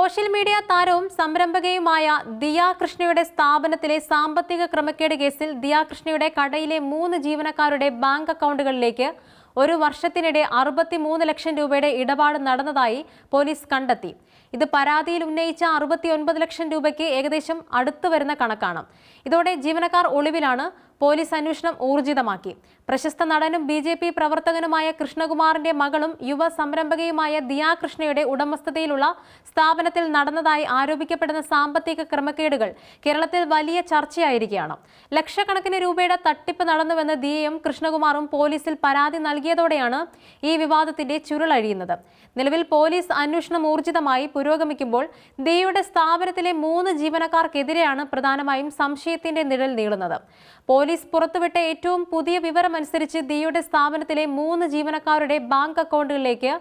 Social media താരവും സംരംഭകയുമായ ദിയാ കൃഷ്ണയുടെ സ്ഥാപനത്തിലെ സാമ്പത്തിക ക്രമക്കേട് കേസിൽ ദിയാ കൃഷ്ണയുടെ കടയിലെ മൂന്ന് ജീവനക്കാരുടെ ബാങ്ക് അക്കൗണ്ടുകളിലേക്ക് ഒരു വർഷത്തിനിടെ അറുപത്തിമൂന്ന് ലക്ഷം രൂപയുടെ ഇടപാട് നടന്നതായി പോലീസ് കണ്ടെത്തി. ഇത് പരാതിയിൽ ഉന്നയിച്ച അറുപത്തിയൊൻപത് ലക്ഷം രൂപയ്ക്ക് ഏകദേശം അടുത്തു വരുന്ന കണക്കാണ്. ഇതോടെ ജീവനക്കാർ ഒളിവിലാണ്. പോലീസ് അന്വേഷണം ഊർജിതമാക്കി. പ്രശസ്ത നടനും ബി ജെ പി പ്രവർത്തകനുമായ കൃഷ്ണകുമാറിന്റെ മകളും യുവ സംരംഭകയുമായ ദിയാ കൃഷ്ണയുടെ ഉടമസ്ഥതയിലുള്ള സ്ഥാപനത്തിൽ നടന്നതായി ആരോപിക്കപ്പെടുന്ന സാമ്പത്തിക ക്രമക്കേടുകൾ കേരളത്തിൽ വലിയ ചർച്ചയായിരിക്കുകയാണ്. ലക്ഷക്കണക്കിന് രൂപയുടെ തട്ടിപ്പ് നടന്നുവെന്ന് ദിയയും കൃഷ്ണകുമാറും പോലീസിൽ പരാതി നൽകിയതോടെയാണ് ഈ വിവാദത്തിന്റെ ചുരുളഴിയുന്നത് നിലവിൽ പോലീസ് അന്വേഷണം ഊർജിതമായി പുരോഗമിക്കുമ്പോൾ ദിയയുടെ സ്ഥാപനത്തിലെ മൂന്ന് ജീവനക്കാർക്കെതിരെയാണ് പ്രധാനമായും സംശയത്തിന്റെ നിഴൽ നീളുന്നത്. പോലീസ് പുറത്തുവിട്ട ഏറ്റവും പുതിയ വിവരമനുസരിച്ച് ദിയുടെ സ്ഥാപനത്തിലെ മൂന്ന് ജീവനക്കാരുടെ ബാങ്ക് അക്കൗണ്ടുകളിലേക്ക്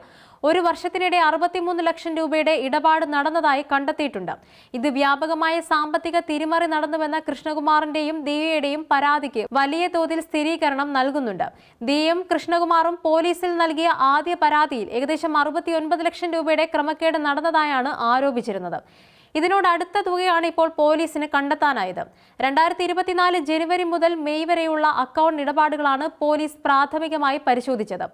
ഒരു വർഷത്തിനിടെ അറുപത്തിമൂന്ന് ലക്ഷം രൂപയുടെ ഇടപാട് നടന്നതായി കണ്ടെത്തിയിട്ടുണ്ട്. ഇത് വ്യാപകമായ സാമ്പത്തിക തിരിമറി നടന്നുവെന്ന കൃഷ്ണകുമാറിന്റെയും ദിയയുടെയും പരാതിക്ക് വലിയ തോതിൽ സ്ഥിരീകരണം നൽകുന്നുണ്ട്. ദിയയും കൃഷ്ണകുമാറും പോലീസിൽ നൽകിയ ആദ്യ പരാതിയിൽ ഏകദേശം അറുപത്തിയൊൻപത് ലക്ഷം രൂപയുടെ ക്രമക്കേട് നടന്നതായാണ് ആരോപിച്ചിരുന്നത്. ഇതിനോട് അടുത്ത തുകയാണ് ഇപ്പോൾ പോലീസിന് കണ്ടെത്താനായത്. രണ്ടായിരത്തി ഇരുപത്തിനാല് ജനുവരി മുതൽ മെയ് വരെയുള്ള അക്കൗണ്ട് ഇടപാടുകളാണ് പോലീസ് പ്രാഥമികമായി പരിശോധിച്ചത്.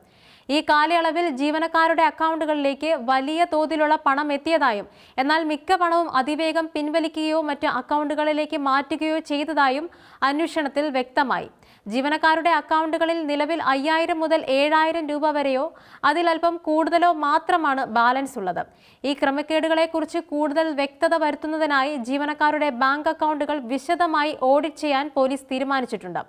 ഈ കാലയളവിൽ ജീവനക്കാരുടെ അക്കൗണ്ടുകളിലേക്ക് വലിയ തോതിലുള്ള പണം എത്തിയതായും എന്നാൽ മിക്ക പണവും അതിവേഗം പിൻവലിക്കുകയോ മറ്റ് അക്കൗണ്ടുകളിലേക്ക് മാറ്റുകയോ ചെയ്തതായും അന്വേഷണത്തിൽ വ്യക്തമായി. ജീവനക്കാരുടെ അക്കൗണ്ടുകളിൽ നിലവിൽ അയ്യായിരം മുതൽ ഏഴായിരം രൂപ വരെയോ അതിലൽപ്പം കൂടുതലോ മാത്രമാണ് ബാലൻസ് ഉള്ളത്. ഈ ക്രമക്കേടുകളെക്കുറിച്ച് കൂടുതൽ വ്യക്തത വരുത്തുന്നതിനായി ജീവനക്കാരുടെ ബാങ്ക് അക്കൗണ്ടുകൾ വിശദമായി ഓഡിറ്റ് ചെയ്യാൻ പോലീസ് തീരുമാനിച്ചിട്ടുണ്ട്.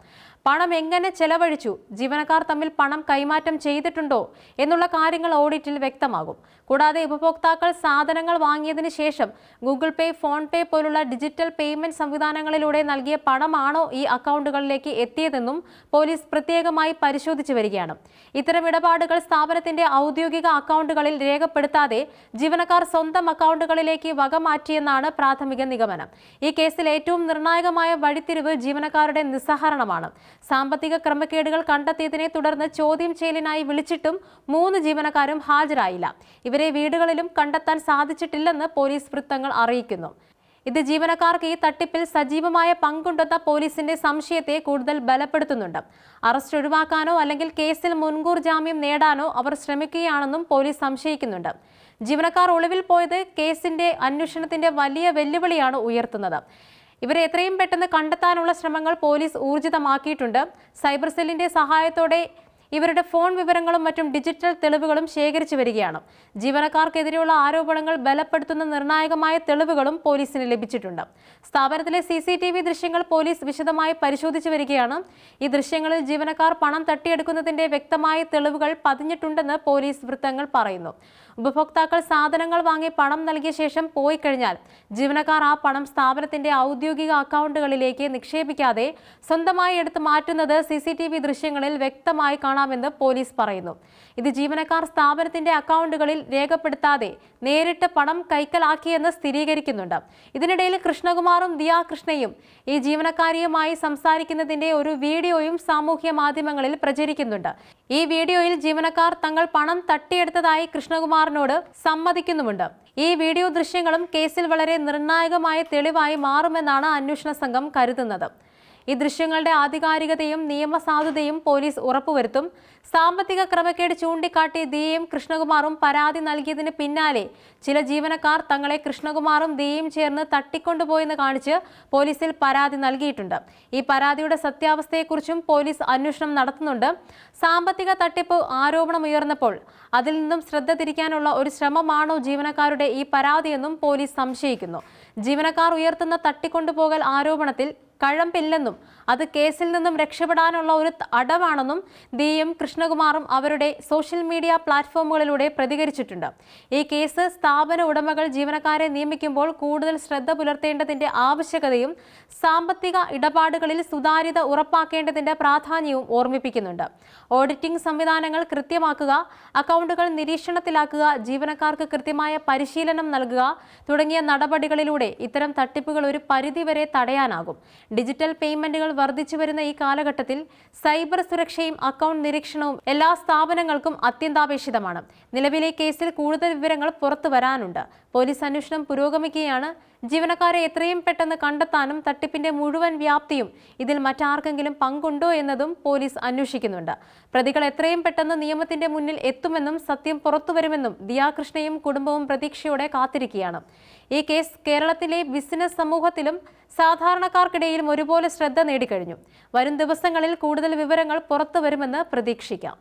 പണം എങ്ങനെ ചെലവഴിച്ചു? ജീവനക്കാർ തമ്മിൽ പണം കൈമാറ്റം ചെയ്തിട്ടുണ്ടോ? എന്നുള്ള കാര്യങ്ങൾ ഓഡിറ്റിൽ വ്യക്തമാകും. കൂടാതെ ഉപഭോക്താക്കൾ സാധനങ്ങൾ വാങ്ങിയതിനു ശേഷം ഗൂഗിൾ പേ ഫോൺ പേ പോലുള്ള ഡിജിറ്റൽ പേയ്മെന്റ് സംവിധാനങ്ങളിലൂടെ നൽകിയ പണമാണോ ഈ അക്കൗണ്ടുകളിലേക്ക് എത്തിയതെന്നും പോലീസ് പ്രത്യേകമായി പരിശോധിച്ചു വരികയാണ്. ഇത്തരം ഇടപാടുകൾ സ്ഥാപനത്തിന്റെ ഔദ്യോഗിക അക്കൗണ്ടുകളിൽ രേഖപ്പെടുത്താതെ ജീവനക്കാർ സ്വന്തം അക്കൗണ്ടുകളിലേക്ക് വകമാറ്റിയെന്നാണ് പ്രാഥമിക നിഗമനം. ഈ കേസിൽ ഏറ്റവും നിർണായകമായ വഴിത്തിരിവ് ജീവനക്കാരുടെ നിസ്സഹരണമാണ്. സാമ്പത്തിക ക്രമക്കേടുകൾ കണ്ടെത്തിയതിനെ തുടർന്ന് ചോദ്യം ചെയ്യലിനായി വിളിച്ചിട്ടും മൂന്ന് ജീവനക്കാരും ഹാജരായില്ല. ഇവരെ വീടുകളിലും കണ്ടെത്താൻ സാധിച്ചിട്ടില്ലെന്ന് പോലീസ് വൃത്തങ്ങൾ അറിയിക്കുന്നു. ഇത് ജീവനക്കാർക്ക് ഈ തട്ടിപ്പിൽ സജീവമായ പങ്കുണ്ടെന്ന പോലീസിന്റെ സംശയത്തെ കൂടുതൽ ബലപ്പെടുത്തുന്നുണ്ട്. അറസ്റ്റ് ഒഴിവാക്കാനോ അല്ലെങ്കിൽ കേസിൽ മുൻകൂർ ജാമ്യം നേടാനോ അവർ ശ്രമിക്കുകയാണെന്നും പോലീസ് സംശയിക്കുന്നുണ്ട്. ജീവനക്കാർ ഒളിവിൽ പോയത് കേസിന്റെ അന്വേഷണത്തിന്റെ വലിയ വെല്ലുവിളിയാണ് ഉയർത്തുന്നത്. ഇവരെ എത്രയും പെട്ടെന്ന് കണ്ടെത്താനുള്ള ശ്രമങ്ങൾ പോലീസ് ഊർജിതമാക്കിയിട്ടുണ്ട്. സൈബർ സെല്ലിന്റെ സഹായത്തോടെ ഇവരുടെ ഫോൺ വിവരങ്ങളും മറ്റും ഡിജിറ്റൽ തെളിവുകളും ശേഖരിച്ചു വരികയാണ്. ജീവനക്കാർക്കെതിരെയുള്ള ആരോപണങ്ങൾ ബലപ്പെടുത്തുന്ന നിർണായകമായ തെളിവുകളും പോലീസിന് ലഭിച്ചിട്ടുണ്ട്. സ്ഥാപനത്തിലെ സി സി ടി വി ദൃശ്യങ്ങൾ പോലീസ് വിശദമായി പരിശോധിച്ചു വരികയാണ്. ഈ ദൃശ്യങ്ങളിൽ ജീവനക്കാർ പണം തട്ടിയെടുക്കുന്നതിന്റെ വ്യക്തമായ തെളിവുകൾ പതിഞ്ഞിട്ടുണ്ടെന്ന് പോലീസ് വൃത്തങ്ങൾ പറയുന്നു. ഉപഭോക്താക്കൾ സാധനങ്ങൾ വാങ്ങി പണം നൽകിയ ശേഷം പോയി കഴിഞ്ഞാൽ ജീവനക്കാർ ആ പണം സ്ഥാപനത്തിന്റെ ഔദ്യോഗിക അക്കൗണ്ടുകളിലേക്ക് നിക്ഷേപിക്കാതെ സ്വന്തമായി എടുത്ത് മാറ്റുന്നത് സി സി ടി വി ദൃശ്യങ്ങളിൽ വ്യക്തമായി കാണാമെന്ന് പോലീസ് പറയുന്നു. ഇത് ജീവനക്കാർ സ്ഥാപനത്തിന്റെ അക്കൗണ്ടുകളിൽ രേഖപ്പെടുത്താതെ നേരിട്ട് പണം കൈക്കലാക്കിയെന്ന് സ്ഥിരീകരിക്കുന്നുണ്ട്. ഇതിനിടയിൽ കൃഷ്ണകുമാറും ദിയാ കൃഷ്ണയും ഈ ജീവനക്കാരിയുമായി സംസാരിക്കുന്നതിന്റെ ഒരു വീഡിയോയും സാമൂഹ്യ മാധ്യമങ്ങളിൽ പ്രചരിക്കുന്നുണ്ട്. ഈ വീഡിയോയിൽ ജീവനക്കാർ തങ്ങൾ പണം തട്ടിയെടുത്തതായി കൃഷ്ണകുമാറിനോട് സമ്മതിക്കുന്നുമുണ്ട്. ഈ വീഡിയോ ദൃശ്യങ്ങളും കേസിൽ വളരെ നിർണായകമായ തെളിവായി മാറുമെന്നാണ് അന്വേഷണ സംഘം കരുതുന്നത്. ഈ ദൃശ്യങ്ങളുടെ ആധികാരികതയും നിയമസാധുതയും പോലീസ് ഉറപ്പുവരുത്തും. സാമ്പത്തിക ക്രമക്കേട് ചൂണ്ടിക്കാട്ടി ദിയയും കൃഷ്ണകുമാറും പരാതി നൽകിയതിന് പിന്നാലെ ചില ജീവനക്കാർ തങ്ങളെ കൃഷ്ണകുമാറും ദിയയും ചേർന്ന് തട്ടിക്കൊണ്ടുപോയെന്ന് കാണിച്ച് പോലീസിൽ പരാതി നൽകിയിട്ടുണ്ട്. ഈ പരാതിയുടെ സത്യാവസ്ഥയെക്കുറിച്ചും പോലീസ് അന്വേഷണം നടത്തുന്നുണ്ട്. സാമ്പത്തിക തട്ടിപ്പ് ആരോപണം ഉയർന്നപ്പോൾ അതിൽ നിന്നും ശ്രദ്ധ തിരിക്കാനുള്ള ഒരു ശ്രമമാണോ ജീവനക്കാരുടെ ഈ പരാതിയെന്നും പോലീസ് സംശയിക്കുന്നു. ജീവനക്കാർ ഉയർത്തുന്ന തട്ടിക്കൊണ്ടുപോകൽ ആരോപണത്തിൽ കഴമ്പില്ലെന്നും അത് കേസിൽ നിന്നും രക്ഷപ്പെടാനുള്ള ഒരു അടവാണെന്നും ദിയും കൃഷ്ണകുമാറും അവരുടെ സോഷ്യൽ മീഡിയ പ്ലാറ്റ്ഫോമുകളിലൂടെ പ്രതികരിച്ചിട്ടുണ്ട്. ഈ കേസ് സ്ഥാപന ഉടമകൾ ജീവനക്കാരെ നിയമിക്കുമ്പോൾ കൂടുതൽ ശ്രദ്ധ പുലർത്തേണ്ടതിന്റെ ആവശ്യകതയും സാമ്പത്തിക ഇടപാടുകളിൽ സുതാര്യത ഉറപ്പാക്കേണ്ടതിന്റെ പ്രാധാന്യവും ഓർമ്മിപ്പിക്കുന്നുണ്ട്. ഓഡിറ്റിംഗ് സംവിധാനങ്ങൾ കൃത്യമാക്കുക അക്കൗണ്ടുകൾ നിരീക്ഷണത്തിലാക്കുക ജീവനക്കാർക്ക് കൃത്യമായ പരിശീലനം നൽകുക തുടങ്ങിയ നടപടികളിലൂടെ ഇത്തരം തട്ടിപ്പുകൾ ഒരു പരിധിവരെ തടയാനാകും. ഡിജിറ്റൽ പേയ്മെന്റുകൾ വർദ്ധിച്ചു വരുന്ന ഈ കാലഘട്ടത്തിൽ സൈബർ സുരക്ഷയും അക്കൗണ്ട് നിരീക്ഷണവും എല്ലാ സ്ഥാപനങ്ങൾക്കും അത്യന്താപേക്ഷിതമാണ്. നിലവിലെ കേസിൽ കൂടുതൽ വിവരങ്ങൾ പുറത്തു വരാനുണ്ട്. പോലീസ് അന്വേഷണം പുരോഗമിക്കുകയാണ്. ജീവനക്കാരെ എത്രയും പെട്ടെന്ന് കണ്ടെത്താനും തട്ടിപ്പിന്റെ മുഴുവൻ വ്യാപ്തിയും ഇതിൽ മറ്റാർക്കെങ്കിലും പങ്കുണ്ടോ എന്നതും പോലീസ് അന്വേഷിക്കുന്നുണ്ട്. പ്രതികൾ എത്രയും പെട്ടെന്ന് നിയമത്തിന്റെ മുന്നിൽ എത്തുമെന്നും സത്യം പുറത്തുവരുമെന്നും ദിയാകൃഷ്ണയും കുടുംബവും പ്രതീക്ഷയോടെ കാത്തിരിക്കുകയാണ്. ഈ കേസ് കേരളത്തിലെ ബിസിനസ് സമൂഹത്തിലും സാധാരണക്കാർക്കിടയിലും ഒരുപോലെ ശ്രദ്ധ നേടിക്കഴിഞ്ഞു. വരും ദിവസങ്ങളിൽ കൂടുതൽ വിവരങ്ങൾ പുറത്തുവരുമെന്ന് പ്രതീക്ഷിക്കാം.